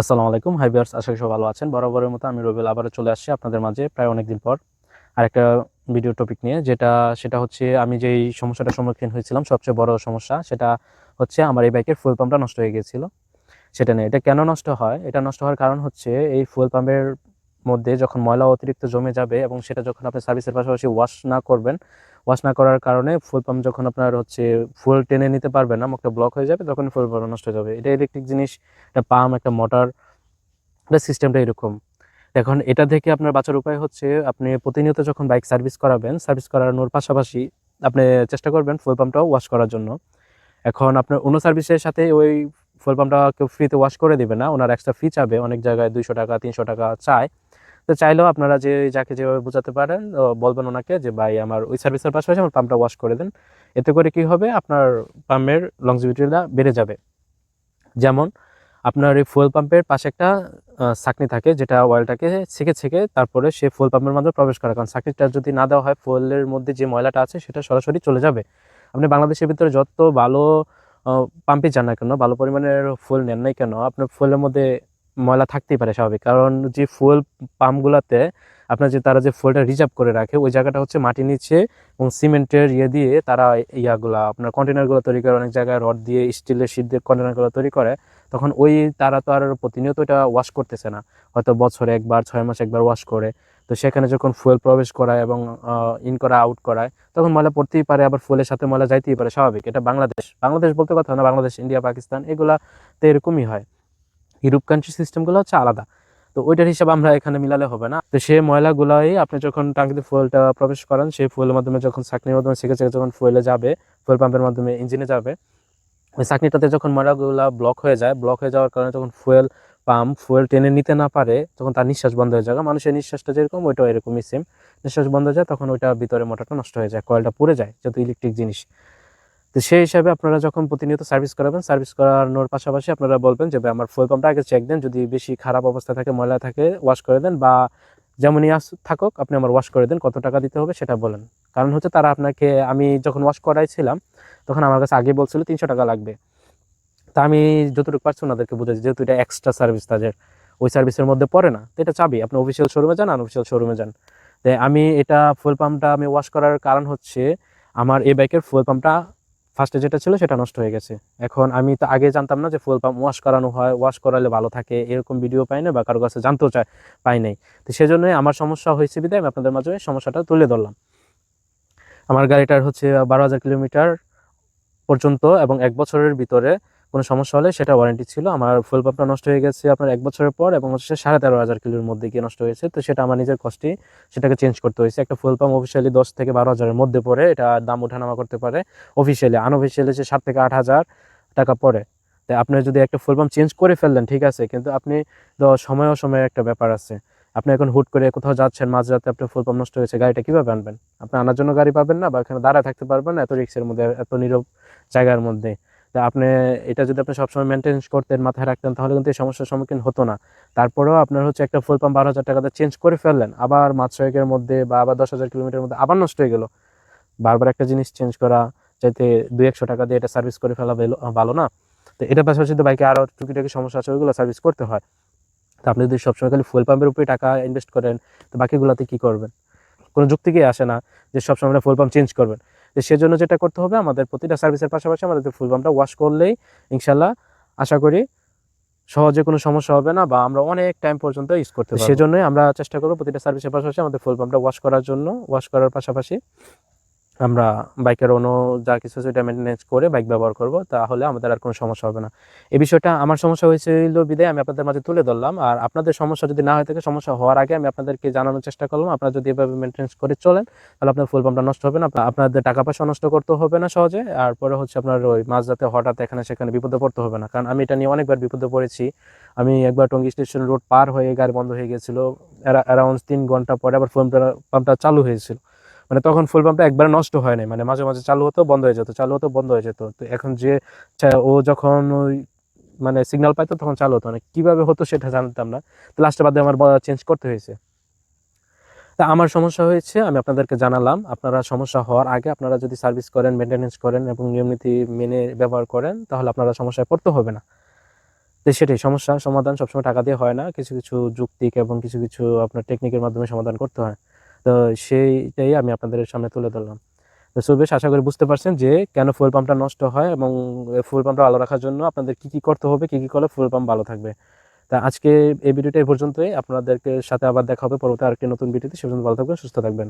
আসসালামু আলাইকুম। Hi viewers আশা করি সব ভালো আছেন। বরাবরের মতো আমি রবিউল আবারও চলে আসছি আপনাদের মাঝে প্রায় অনেকদিন পর আরেকটা ভিডিও টপিক নিয়ে, যেটা, সেটা হচ্ছে আমি যেই সমস্যাটা সম্মুখীন হয়েছিলাম, সবচেয়ে বড় সমস্যা, সেটা হচ্ছে আমার এই বাইকের ফুল পাম্পটা নষ্ট হয়ে গিয়েছিল। সেটা নিয়ে। এটা কেন নষ্ট হয়? এটা নষ্ট হওয়ার কারণ হচ্ছে এই ফুল পাম্পের মধ্যে যখন ময়লা অতিরিক্ত জমে যাবে এবং সেটা যখন আপনি সার্ভিসের পাশাপাশি ওয়াশ না করবেন ওয়াশ না করার কারণে ফুল পাম্প যখন আপনার হচ্ছে ফুল টেনে নিতে পারবেন না, মুখটা ব্লক হয়ে যাবে, তখন ফুল পাম্প নষ্ট হয়ে যাবে। এটা ইলেকট্রিক জিনিস একটা পাম্প একটা মোটর এটা সিস্টেমটা এরকম। এখন এটা থেকে আপনার বাঁচার উপায় হচ্ছে আপনি প্রতিনিয়ত যখন বাইক সার্ভিস করাবেন সার্ভিস করানোর পাশাপাশি আপনি চেষ্টা করবেন ফুল পাম্পটাও ওয়াশ করার জন্য। এখন আপনার অন্য সার্ভিসের সাথে ওই ফুল পাম্পটা কেউ ফ্রিতে ওয়াশ করে দেবে না, ওনার এক্সট্রা ফি চাবে, অনেক জায়গায় দুইশো টাকা, তিনশো টাকা চায়। তো চাইলেও আপনারা যে যাকে যেভাবে বোঝাতে পারেন বলবেন ওনাকে যে, ভাই, আমার ওই সার্ভিসের পাশাপাশি আমার পাম্পটা ওয়াশ করে দেন। এতে করে কি হবে? আপনার পাম্পের লংজিভিটিটা বেড়ে যাবে। যেমন আপনার এই ফুয়েল পাম্পের পাশে একটা ছাঁকনি থাকে যেটা অয়েলটাকে ছেঁকে ছেঁকে তারপরে সে ফুয়েল পাম্পের মধ্যে প্রবেশ করে। কারণ ছাঁকনিটা যদি না দেওয়া হয় ফুয়েলের মধ্যে যে ময়লাটা আছে, সেটা সরাসরি চলে যাবে। আপনি বাংলাদেশের ভিতরে যত ভালো পাম্পই যান না কেন, ভালো পরিমাণের ফুয়েল নেন নাই কেন, আপনার ফুয়েলের মধ্যে ময়লা থাকতেই পারে স্বাভাবিক। কারণ যে ফুয়েল পাম্পগুলোতে আপনার যে তারা যে ফুয়েলটা রিজার্ভ করে রাখে, ওই জায়গাটা হচ্ছে মাটির নিচে এবং সিমেন্টের ইয়ে দিয়ে তারা ইয়াগুলা, আপনার কন্টেনারগুলো তৈরি করে, অনেক জায়গায় রড দিয়ে স্টিলের শীত দিয়ে কন্টেনারগুলো তৈরি করে, তখন ওই তারা তো আর প্রতিনিয়ত এটা ওয়াশ করতেছে না। হয়তো বছরে একবার, ছয় মাস একবার ওয়াশ করে। তো সেখানে যখন ফুয়েল প্রবেশ করায় এবং ইন করা আউট করায়, তখন ময়লা পড়তেই পারে, আবার ফুয়েলের সাথে ময়লা যাইতেই পারে, স্বাভাবিক। এটা বাংলাদেশ বাংলাদেশ বলতে কথা না, বাংলাদেশ, ইন্ডিয়া, পাকিস্তান, এগুলাতে এরকমই হয়। ইউরোপ কান্ট্রি সিস্টেমগুলো হচ্ছে আলাদা। তো ওইটার হিসাবে আমরা এখানে মিলালে হবে না। তো সেই ময়লাগুলাই আপনি যখন টাঙ্কিতে ফুয়েলটা প্রবেশ করেন, সেই ফুয়েলের মাধ্যমে যখন চাকনির মাধ্যমে ছেঁকে ছেঁকে যখন ফুয়েলে যাবে, ফুয়েল পাম্পের মাধ্যমে ইঞ্জিনে যাবে, ওই চাকনিটাতে যখন ময়লাগুলা ব্লক হয়ে যায় ব্লক হয়ে যাওয়ার কারণে যখন ফুয়েল পাম্প, ফুয়েল টেনে নিতে না পারে, তখন তার নিঃশ্বাস বন্ধ হয়ে যায়। মানুষের নিঃশ্বাসটা যেরকম, ওইটাও এরকমই সেম নিঃশ্বাস বন্ধ হয়ে যায়, তখন ওইটা ভিতরে মোটরটা নষ্ট হয়ে যায়, কয়েলটা পুড়ে যায় যেহেতু ইলেকট্রিক জিনিস। তো সেই হিসাবে আপনারা যখন প্রতিনিয়ত সার্ভিস করাবেন সার্ভিস করানোর পাশাপাশি আপনারা বলবেন যে আমার ফুয়েল পাম্পটা আগে চেক দেন। যদি বেশি খারাপ অবস্থা থাকে, ময়লা থাকে ওয়াশ করে দেন বা যেমনই আস, থাকুক, আপনি আমার ওয়াশ করে দেন। কত টাকা দিতে হবে সেটা বলেন। কারণ হচ্ছে তারা আপনাকে, আমি যখন ওয়াশ করাইছিলাম, তখন আমার কাছে আগে বলছিল তিনশো টাকা লাগবে। তা আমি যতটুকু পারছি ওনাদেরকে বুঝেছি যেহেতু এটা এক্সট্রা সার্ভিস তাদের। ওই সার্ভিসের মধ্যে পড়ে না। তো এটা চাবি, আপনি অফিসিয়াল শোরুমে যান আনঅফিসিয়াল শোরুমে যান। তাই আমি এটা ফুয়েল পাম্পটা আমি ওয়াশ করার কারণ হচ্ছে, আমার এই বাইকের ফুয়েল পাম্পটা ফার্স্টে যেটা ছিল সেটা নষ্ট হয়ে গেছে। এখন আমি তো আগে জানতাম না যে ফুয়েল পাম্প ওয়াশ করানো হয় ওয়াশ করালে ভালো থাকে, এরকম ভিডিও পাই না বা কারও কাছে জানতেও চাই পাই নাই। তো সেজন্যই আমার সমস্যা হয়েছে বিদায়, আমি আপনাদের মাঝে সমস্যাটা তুলে ধরলাম। আমার গাড়িটার হচ্ছে বারো হাজার কিলোমিটার পর্যন্ত এবং এক বছরের ভিতরে কোনো সমস্যা হলে সেটা ওয়ারেন্টি ছিল। আমার ফুল পাম্পটা নষ্ট হয়ে গেছে আপনার এক বছরের পর এবং হচ্ছে সাড়ে তেরো হাজার কিলোর মধ্যে গিয়ে নষ্ট হয়েছে। তো সেটা আমার নিজের কষ্টে সেটাকে চেঞ্জ করতে হয়েছে। একটা ফুল পাম্প অফিসিয়ালি দশ থেকে বারো হাজারের মধ্যে পড়ে, এটা দাম ওঠানামা করতে পারে। অফিসিয়ালি আনঅফিসিয়ালি হচ্ছে সাত থেকে আট হাজার টাকা পড়ে। তাই আপনি যদি একটা ফুল পাম্প চেঞ্জ করে ফেললেন, ঠিক আছে, কিন্তু আপনি তো সময় অসময়ের একটা ব্যাপার আছে। আপনি এখন হুট করে কোথাও যাচ্ছেন, মাঝরাতে আপনার ফুল পাম্প নষ্ট হয়েছে, গাড়িটা কীভাবে আনবেন? আপনি আনার জন্য গাড়ি পাবেন না বা এখানে দাঁড়ায় থাকতে পারবেন না, এত রিক্সের মধ্যে, এত নীরব জায়গার মধ্যে। তা আপনি, এটা যদি আপনি সবসময় মেনটেন করতেন, মাথায় রাখতেন, তাহলে কিন্তু এই সমস্যার সম্মুখীন হতো না। তারপরেও আপনার হচ্ছে একটা ফুল পাম্প বারো হাজার টাকাতে চেঞ্জ করে ফেললেন, আবার মাস ছয়েকের মধ্যে বা আবার দশ হাজার কিলোমিটারের মধ্যে আবার নষ্ট হয়ে গেল। বারবার একটা জিনিস চেঞ্জ করা, যাতে দুই, একশো টাকা দিয়ে এটা সার্ভিস করে ফেলা ভালো- ভালো না। তো এটা পাশাপাশি তো বাইকে আরও টুকিটাকি সমস্যা আছে, ওইগুলো সার্ভিস করতে হয়। তো আপনি যদি সবসময় খালি ফুল পাম্পের উপরে টাকা ইনভেস্ট করেন, তো বাকিগুলোতে কী করবেন? কোনো যুক্তিকেই আসে না যে সবসময় ফুল পাম্প চেঞ্জ করবেন? তো সেজন্য যেটা করতে হবে আমাদের প্রতিটা সার্ভিসের পাশাপাশি আমাদের ফুল পাম্পটা ওয়াশ করলেই ইনশাল্লাহ আশা করি সহজে কোনো সমস্যা হবে না বা আমরা অনেক টাইম পর্যন্ত ইউজ করতে সেজন্যই আমরা চেষ্টা করব প্রতিটা সার্ভিসের পাশাপাশি আমাদের ফুল পাম্পটা ওয়াশ করার জন্য। ওয়াশ করার পাশাপাশি আমরা বাইকের অন্য যা কিছু সেটা মেনটেন্স করে বাইক ব্যবহার করব, তাহলে আমাদের আর কোনো সমস্যা হবে না। এই বিষয়টা আমার সমস্যা হয়েছিল বিদায়, আমি আপনাদের মাঝে তুলে ধরলাম। আর আপনাদের সমস্যা যদি না হয়ে থাকে, সমস্যা হওয়ার আগে আমি আপনাদেরকে জানানোর চেষ্টা করলাম। আপনারা যদি এভাবে মেনটেন্স করে চলেন, তাহলে আপনার ফুল পাম্পটা নষ্ট হবে না। আপনাদের টাকা পয়সা নষ্ট করতে হবে না সহজে। আর পরে হচ্ছে আপনার ওই মাঝরাতে হঠাৎ এখানে সেখানে বিপদে পড়তে হবে না। কারণ আমি এটা নিয়ে অনেকবার বিপদে পড়েছি। আমি একবার টঙ্গী স্টেশন রোড পার হয়ে গাড়ি বন্ধ হয়ে গেছিল। অ্যারাউন্ড তিন ঘণ্টা পরে আবার ফুল পাম্পটা চালু হয়েছিল। মানে তখন ফুল পাম্পটা একবারে নষ্ট হয় নাই। মানে মাঝে মাঝে চালু হতো, বন্ধ হয়ে যেত, চালু হতো, বন্ধ হয়ে যেত। তো এখন যে ও যখন ওই মানে সিগন্যাল পাইতো তখন চালু হতো। মানে কীভাবে হতো সেটা জানতাম না। তো লাস্টে বাদে আমার চেঞ্জ করতে হয়েছে। তা আমার সমস্যা হয়েছে, আমি আপনাদেরকে জানালাম। আপনারা সমস্যা হওয়ার আগে আপনারা যদি সার্ভিস করেন মেনটেনেন্স করেন এবং নিয়ম নীতি মেনে ব্যবহার করেন, তাহলে আপনারা সমস্যায় পড়তে হবে না। তো সেটাই সমস্যা, সমাধান সবসময় টাকা দিয়ে হয় না। কিছু কিছু যুক্তিক এবং কিছু কিছু আপনার টেকনিকের মাধ্যমে সমাধান করতে হয়। তো সেইটাই আমি আপনাদের সামনে তুলে ধরলাম। তো সো বেশ আশা করি বুঝতে পারছেন যে কেন ফুয়েল পাম্পটা নষ্ট হয় এবং ফুয়েল পাম্পটা ভালো রাখার জন্য আপনাদের কি কি করতে হবে, কি কি করলে ফুয়েল পাম্প ভালো থাকবে। তা আজকে এই ভিডিওটা এই পর্যন্তই। আপনাদেরকে সাথে আবার দেখা হবে পরবর্তী আরেকটি নতুন ভিডিওতে। সে পর্যন্ত ভালো থাকবেন, সুস্থ থাকবেন।